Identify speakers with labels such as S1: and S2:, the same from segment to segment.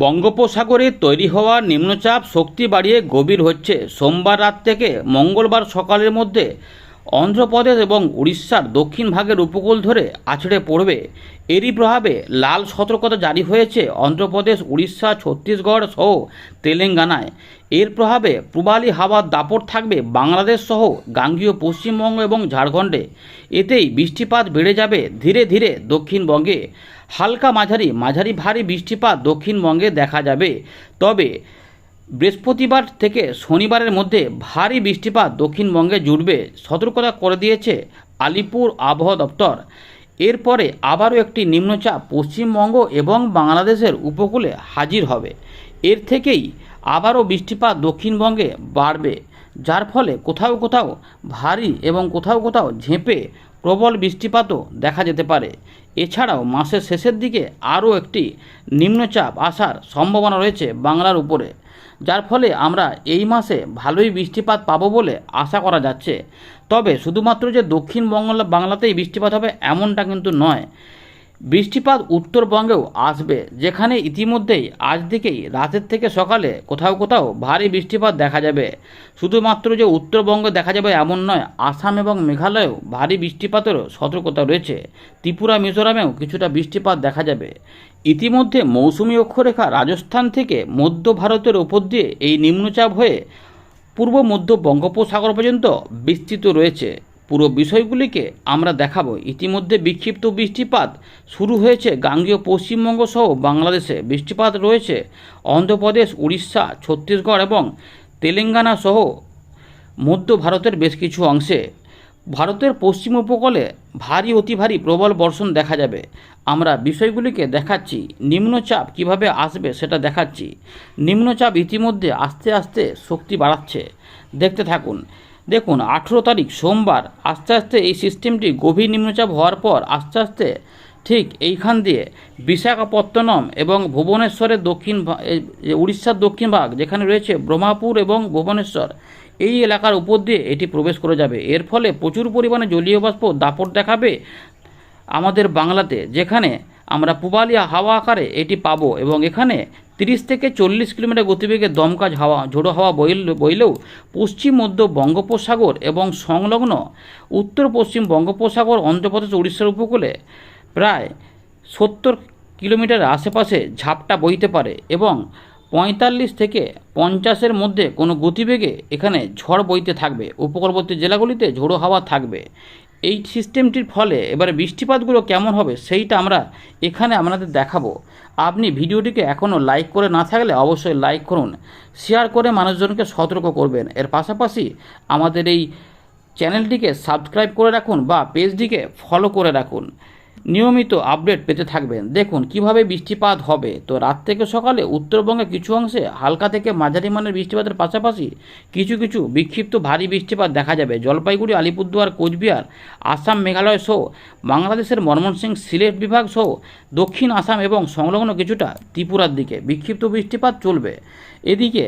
S1: বঙ্গোপসাগরে তৈরি হওয়া নিম্নচাপ শক্তি বাড়িয়ে গভীর হচ্ছে। সোমবার রাত থেকে মঙ্গলবার সকালের মধ্যে অন্ধ্রপ্রদেশ এবং উড়িষ্যার দক্ষিণ ভাগের উপকূল ধরে আছড়ে পড়বে। এরই প্রভাবে লাল সতর্কতা জারি হয়েছে অন্ধ্রপ্রদেশ, উড়িষ্যা, ছত্তিশগড় সহ তেলেঙ্গানায়। এর প্রভাবে পূবালি হাওয়ার দাপট থাকবে বাংলাদেশ সহ গাঙ্গীয় পশ্চিমবঙ্গ এবং ঝাড়খণ্ডে। এতেই বৃষ্টিপাত বেড়ে যাবে ধীরে ধীরে দক্ষিণবঙ্গে। হালকা মাঝারি মাঝারি ভারী বৃষ্টিপাত দক্ষিণবঙ্গে দেখা যাবে। তবে বৃহস্পতিবার থেকে শনিবারের মধ্যে ভারী বৃষ্টিপাত দক্ষিণবঙ্গে জুড়বে, সতর্কতা করে দিয়েছে আলিপুর আবহাওয়া দপ্তর। এরপরে আবারও একটি নিম্নচাপ পশ্চিমবঙ্গ এবং বাংলাদেশের উপকূলে হাজির হবে। এর থেকেই আবারও বৃষ্টিপাত দক্ষিণবঙ্গে বাড়বে, যার ফলে কোথাও কোথাও ভারী এবং কোথাও কোথাও ঝেঁপে প্রবল বৃষ্টিপাতও দেখা যেতে পারে। এছাড়াও মাসের শেষের দিকে আরও একটি নিম্নচাপ আসার সম্ভাবনা রয়েছে বাংলার উপরে। যার ফলে আমরা এই মাসে ভালোই বৃষ্টিপাত পাবো বলে আশা করা যাচ্ছে। তবে শুধুমাত্র যে দক্ষিণ বাংলা বাংলাতেই বৃষ্টিপাত হবে এমনটা কিন্তু নয়। বৃষ্টিপাত উত্তরবঙ্গেও আসবে, যেখানে ইতিমধ্যেই আজ থেকেই রাতের থেকে সকালে কোথাও কোথাও ভারী বৃষ্টিপাত দেখা যাবে। শুধুমাত্র যে উত্তরবঙ্গে দেখা যাবে এমন নয়, আসাম এবং মেঘালয়েও ভারী বৃষ্টিপাতেরও সতর্কতা রয়েছে। ত্রিপুরা, মিজোরামেও কিছুটা বৃষ্টিপাত দেখা যাবে। ইতিমধ্যে মৌসুমী অক্ষরেখা রাজস্থান থেকে মধ্য ভারতের ওপর দিয়ে এই নিম্নচাপ হয়ে পূর্ব মধ্য বঙ্গোপসাগর পর্যন্ত বিস্তৃত রয়েছে। পুরো বিষয়গুলিকে আমরা দেখাবো। ইতিমধ্যে বিক্ষিপ্ত বৃষ্টিপাত শুরু হয়েছে গাঙ্গীয় পশ্চিমবঙ্গ সহ বাংলাদেশে। বৃষ্টিপাত রয়েছে অন্ধ্রপ্রদেশ, উড়িষ্যা, ছত্তিশগড় এবং তেলেঙ্গানা সহ মধ্য ভারতের বেশ কিছু অংশে। ভারতের পশ্চিম উপকূলে ভারী, অতি ভারী প্রবল বর্ষণ দেখা যাবে। আমরা বিষয়গুলিকে দেখাচ্ছি। নিম্নচাপ কীভাবে আসবে সেটা দেখাচ্ছি। নিম্নচাপ ইতিমধ্যে আস্তে আস্তে শক্তি বাড়াচ্ছে। দেখতে থাকুন দেখুন, আঠেরো তারিখ সোমবার আস্তে আস্তে এই সিস্টেমটি গভীর নিম্নচাপ হওয়ার পর আস্তে আস্তে ঠিক এইখান দিয়ে বিশাখাপত্তনম এবং ভুবনেশ্বরের দক্ষিণ উড়িষ্যার দক্ষিণ ভাগ যেখানে রয়েছে ব্রহ্মাপুর এবং ভুবনেশ্বর, এই এলাকার উপর দিয়ে এটি প্রবেশ করে যাবে। এর ফলে প্রচুর পরিমাণে জলীয় বাষ্প দাপট দেখাবে আমাদের বাংলাতে, যেখানে আমরা পুবালিয়া হাওয়া আকারে এটি পাবো এবং এখানে তিরিশ থেকে চল্লিশ কিলোমিটার গতিবেগে দমকা হাওয়া ঝোড়ো হাওয়া বইল, বইলেও পশ্চিম, মধ্য বঙ্গোপসাগর এবং সংলগ্ন উত্তর পশ্চিম বঙ্গোপসাগর অন্ধ্রপ্রদেশ উড়িষ্যার উপকূলে প্রায় সত্তর কিলোমিটার আশেপাশে ঝাপটা বইতে পারে এবং পঁয়তাল্লিশ থেকে পঞ্চাশের মধ্যে কোনো গতিবেগে এখানে ঝড় বইতে থাকবে। উপকূলবর্তী জেলাগুলিতে ঝোড়ো হাওয়া থাকবে। এই সিস্টেমটির ফলে এবারে বৃষ্টিপাতগুলো কেমন হবে সেইটা আমরা এখানে আপনাদের দেখাবো। আপনি ভিডিওটিকে এখনও লাইক করে না থাকলে অবশ্যই লাইক করুন, শেয়ার করে মানুষজনকে সতর্ক করবেন। এর পাশাপাশি আমাদের এই চ্যানেলটিকে সাবস্ক্রাইব করে রাখুন বা পেজটিকে ফলো করে রাখুন। নিয়মিত আপডেট পেতে থাকবেন। দেখুন, কীভাবে বৃষ্টিপাত হবে? তো রাত থেকে সকালে উত্তরবঙ্গে কিছু অংশে হালকা থেকে মাঝারি মানের বৃষ্টিপাতের পাশাপাশি কিছু কিছু বিক্ষিপ্ত ভারী বৃষ্টিপাত দেখা যাবে। জলপাইগুড়ি, আলিপুরদুয়ার, কোচবিহার, আসাম মেঘালয় সহ বাংলাদেশের ময়মনসিংহ সিলেট বিভাগ সহ দক্ষিণ আসাম এবং সংলগ্ন কিছুটা ত্রিপুরার দিকে বিক্ষিপ্ত বৃষ্টিপাত চলবে। এদিকে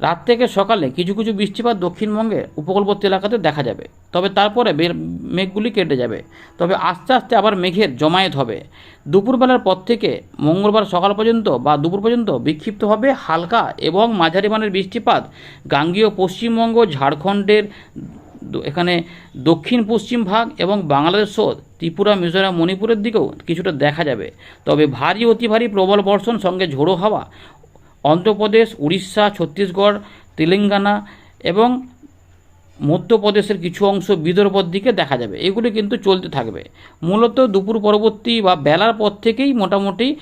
S1: রাত থেকে সকালে কিছু কিছু বৃষ্টিপাত দক্ষিণবঙ্গের উপকূলবর্তী এলাকাতে দেখা যাবে। তবে তারপরে মেঘগুলি কেটে যাবে। তবে আস্তে আস্তে আবার মেঘের জমায়েত হবে। দুপুরবেলার পর থেকে মঙ্গলবার সকাল পর্যন্ত বা দুপুর পর্যন্ত বিক্ষিপ্তভাবে হালকা এবং মাঝারি মানের বৃষ্টিপাত গাঙ্গীয় পশ্চিমবঙ্গ, ঝাড়খণ্ডের এখানে দক্ষিণ পশ্চিম ভাগ এবং বাংলাদেশ ত্রিপুরা, মিজোরাম, মণিপুরের দিকেও কিছুটা দেখা যাবে। তবে ভারী, অতি ভারী প্রবল বর্ষণ সঙ্গে ঝোড়ো হাওয়া অন্ধ্রপ্রদেশ উড়িষ্যা ছত্তিশগড় তেলেঙ্গানা এবং মধ্যপ্রদেশের কিছু অংশ বিদর্ভর দিকে দেখা যাবে। এগুলি কিন্তু চলতে থাকবে। মূলত দুপুর পরবর্তী বা বেলার পর থেকেই মোটামুটি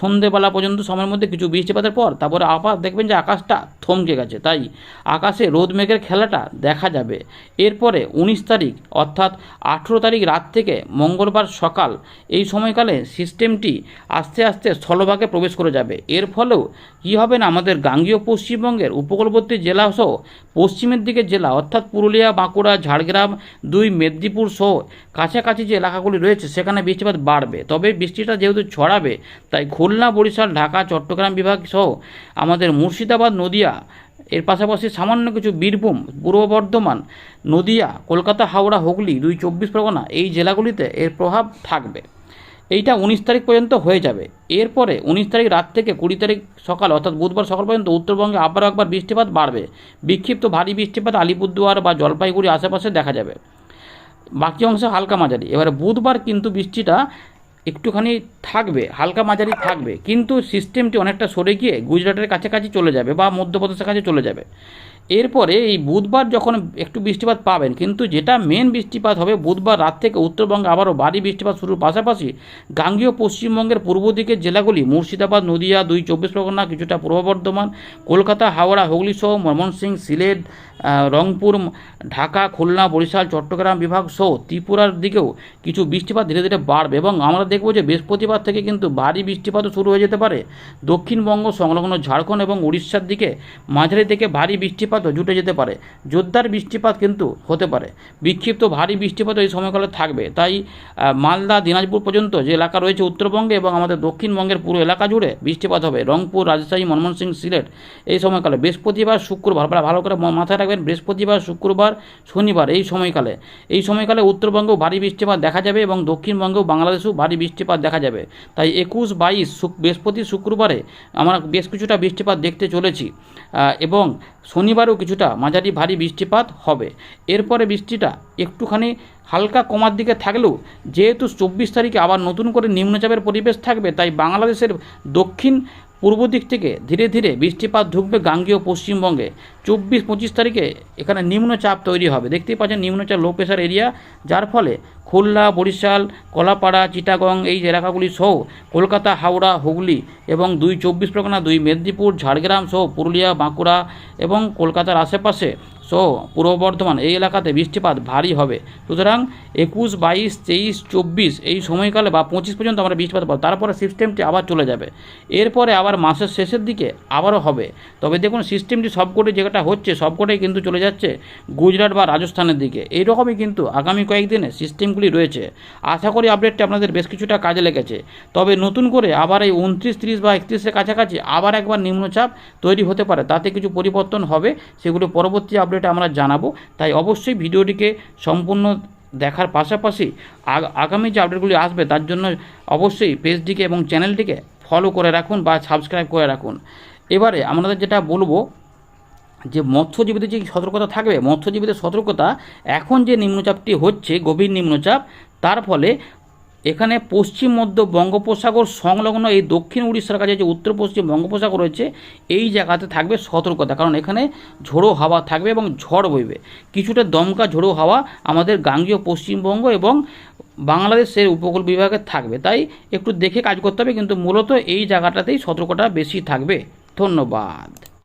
S1: সন্ধেবেলা পর্যন্ত সময়ের মধ্যে কিছু বৃষ্টিপাতের পর তারপরে আবার দেখবেন যে আকাশটা থমকে গেছে। তাই আকাশে রোদ মেঘের খেলাটা দেখা যাবে। এরপরে উনিশ তারিখ অর্থাৎ আঠেরো তারিখ রাত থেকে মঙ্গলবার সকাল এই সময়কালে সিস্টেমটি আস্তে আস্তে স্থলভাগে প্রবেশ করে যাবে। এর ফলেও কী হবে না আমাদের গাঙ্গীয় পশ্চিমবঙ্গের উপকূলবর্তী জেলা সহ পশ্চিমের দিকে জেলা অর্থাৎ পুরুলিয়া, বাঁকুড়া, ঝাড়গ্রাম, দুই মেদিনীপুর সহ কাছাকাছি যে এলাকাগুলি রয়েছে, সেখানে বৃষ্টিপাত বাড়বে। তবে বৃষ্টিটা যেহেতু ছড়াবে, তাই খুলনা, বরিশাল, ঢাকা, চট্টগ্রাম বিভাগ সহ আমাদের মুর্শিদাবাদ, নদিয়া, এর পাশাপাশি সামান্য কিছু বীরভূম, পূর্ব বর্ধমান, নদিয়া, কলকাতা, হাওড়া, হুগলি, দুই চব্বিশ পরগনা এই জেলাগুলিতে এর প্রভাব থাকবে। এইটা উনিশ তারিখ পর্যন্ত হয়ে যাবে। এরপরে উনিশ তারিখ রাত থেকে কুড়ি তারিখ সকাল, অর্থাৎ বুধবার সকাল পর্যন্ত উত্তরবঙ্গে আবারও একবার বৃষ্টিপাত বাড়বে। বিক্ষিপ্ত ভারী বৃষ্টিপাত আলিপুরদুয়ার বা জলপাইগুড়ি আশেপাশে দেখা যাবে। বাকি অংশে হালকা মাঝারি। এবারে বুধবার কিন্তু বৃষ্টিটা একটুখানি থাকবে, হালকা মাঝারি থাকবে। কিন্তু সিস্টেমটি অনেকটা সরে গিয়ে গুজরাটের কাছাকাছি চলে যাবে বা মধ্যপ্রদেশের কাছে চলে যাবে। এরপরে এই বুধবার যখন একটু বৃষ্টিপাত পাবেন, কিন্তু যেটা মেন বৃষ্টিপাত হবে বুধবার রাত থেকে উত্তরবঙ্গে আবারও ভারী বৃষ্টিপাত শুরুর পাশাপাশি গাঙ্গীয় পশ্চিমবঙ্গের পূর্ব দিকের জেলাগুলি মুর্শিদাবাদ, নদিয়া, দুই চব্বিশ পরগনা, কিছুটা পূর্ব বর্ধমান, কলকাতা, হাওড়া, হুগলি সহ ময়মনসিংহ, সিলেট রংপুর, ঢাকা, খুলনা, বরিশাল, চট্টগ্রাম বিভাগ সহ ত্রিপুরার দিকেও কিছু বৃষ্টিপাত ধীরে ধীরে বাড়বে এবং আমরা দেখব যে বৃহস্পতিবার থেকে কিন্তু ভারী বৃষ্টিপাতও শুরু হয়ে যেতে পারে। দক্ষিণবঙ্গ, সংলগ্ন ঝাড়খণ্ড এবং উড়িষ্যার দিকে মাঝারি থেকে ভারী বৃষ্টিপাতও জুটে যেতে পারে। জোরদার বৃষ্টিপাত কিন্তু হতে পারে। বিক্ষিপ্ত ভারী বৃষ্টিপাত এই সময়কালে থাকবে। তাই মালদা, দিনাজপুর পর্যন্ত যে এলাকা রয়েছে উত্তরবঙ্গে এবং আমাদের দক্ষিণবঙ্গের পুরো এলাকা জুড়ে বৃষ্টিপাত হবে। রংপুর, রাজশাহী, ময়মনসিংহ, সিলেট এই সময়কালে বৃহস্পতিবার, শুক্রবার, আপনারা ভালো করে মাথায় রাখবেন, বৃহস্পতিবার, শুক্রবার, শনিবার এই সময়কালে। এই সময়কালে উত্তরবঙ্গেও ভারী বৃষ্টিপাত দেখা যাবে এবং দক্ষিণবঙ্গেও বাংলাদেশেও ভারী বৃষ্টিপাত দেখা যাবে। তাই একুশ, বাইশ বৃহস্পতি শুক্রবারে আমরা বেশ কিছুটা বৃষ্টিপাত দেখতে চলেছি। এবং শনিবারেও কিছুটা মাঝারি ভারী বৃষ্টিপাত হবে। এরপরে বৃষ্টিটা একটুখানি হালকা কমার দিকে থাকলেও, যেহেতু চব্বিশ তারিখে আবার নতুন করে নিম্নচাপের পরিবেশ থাকবে, তাই বাংলাদেশের দক্ষিণ পূর্ব দিক থেকে ধীরে ধীরে বৃষ্টিপাত ঢুকবে গাঙ্গীয় পশ্চিমবঙ্গে। চব্বিশ পঁচিশ তারিখে এখানে নিম্নচাপ তৈরি হবে। দেখতেই পাচ্ছেন নিম্নচাপ লো প্রেশার এরিয়া যার ফলে খুলনা, বরিশাল, কলাপাড়া, চিটাগং এই এলাকাগুলি সহ কলকাতা, হাওড়া, হুগলি এবং দুই চব্বিশ পরগনা, দুই মেদিনীপুর, ঝাড়গ্রাম সহ পুরুলিয়া, বাঁকুড়া এবং কলকাতার আশেপাশে সহ পূর্ব বর্ধমান এই এলাকাতে বৃষ্টিপাত ভারী হবে। সুতরাং একুশ, বাইশ, তেইশ, চব্বিশ এই সময়কালে বা পঁচিশ পর্যন্ত আমরা বৃষ্টিপাত পাবো। তারপরে সিস্টেমটি আবার চলে যাবে। এরপরে আবার মাসের শেষের দিকে আবারও হবে। তবে দেখুন, সিস্টেমটি সবকটি যেটা হচ্ছে, সবকটাই কিন্তু চলে যাচ্ছে গুজরাট বা রাজস্থানের দিকে। এইরকমই কিন্তু আগামী কয়েকদিনে সিস্টেমগুলি রয়েছে। আশা করি আপডেটটি আপনাদের বেশ কিছুটা কাজে লেগেছে। তবে নতুন করে আবার এই উনত্রিশ, তিরিশ বা একত্রিশের কাছাকাছি আবার একবার নিম্নচাপ তৈরি হতে পারে। তাতে কিছু পরিবর্তন হবে, সেগুলো পরবর্তী আপডেটে আমরা জানাব। তাই অবশ্যই ভিডিওটিকে সম্পূর্ণ দেখার পাশাপাশি আগ- আগামী যে আপডেটগুলি আসবে তার জন্য অবশ্যই পেজটিকে এবং চ্যানেলটিকে ফলো করে রাখুন বা সাবস্ক্রাইব করে রাখুন। এবারে আমাদের যেটা বলব, যে মৎস্যজীবীদের যে সতর্কতা থাকবে, মৎস্যজীবীদের সতর্কতা এখন যে নিম্নচাপটি হচ্ছে, গভীর নিম্নচাপ, তার ফলে এখানে পশ্চিম মধ্য বঙ্গোপসাগর সংলগ্ন এই দক্ষিণ উড়িষ্যার কাছে যে উত্তর পশ্চিম বঙ্গোপসাগর রয়েছে, এই জায়গাতে থাকবে সতর্কতা। কারণ এখানে ঝোড়ো হাওয়া থাকবে এবং ঝড় বইবে। কিছুটা দমকা ঝোড়ো হাওয়া আমাদের গাঙ্গীয় পশ্চিমবঙ্গ এবং বাংলাদেশের উপকূল বিভাগে থাকবে। তাই একটু দেখে কাজ করতে হবে, কিন্তু মূলত এই জায়গাটাতেই সতর্কতা বেশি থাকবে। ধন্যবাদ।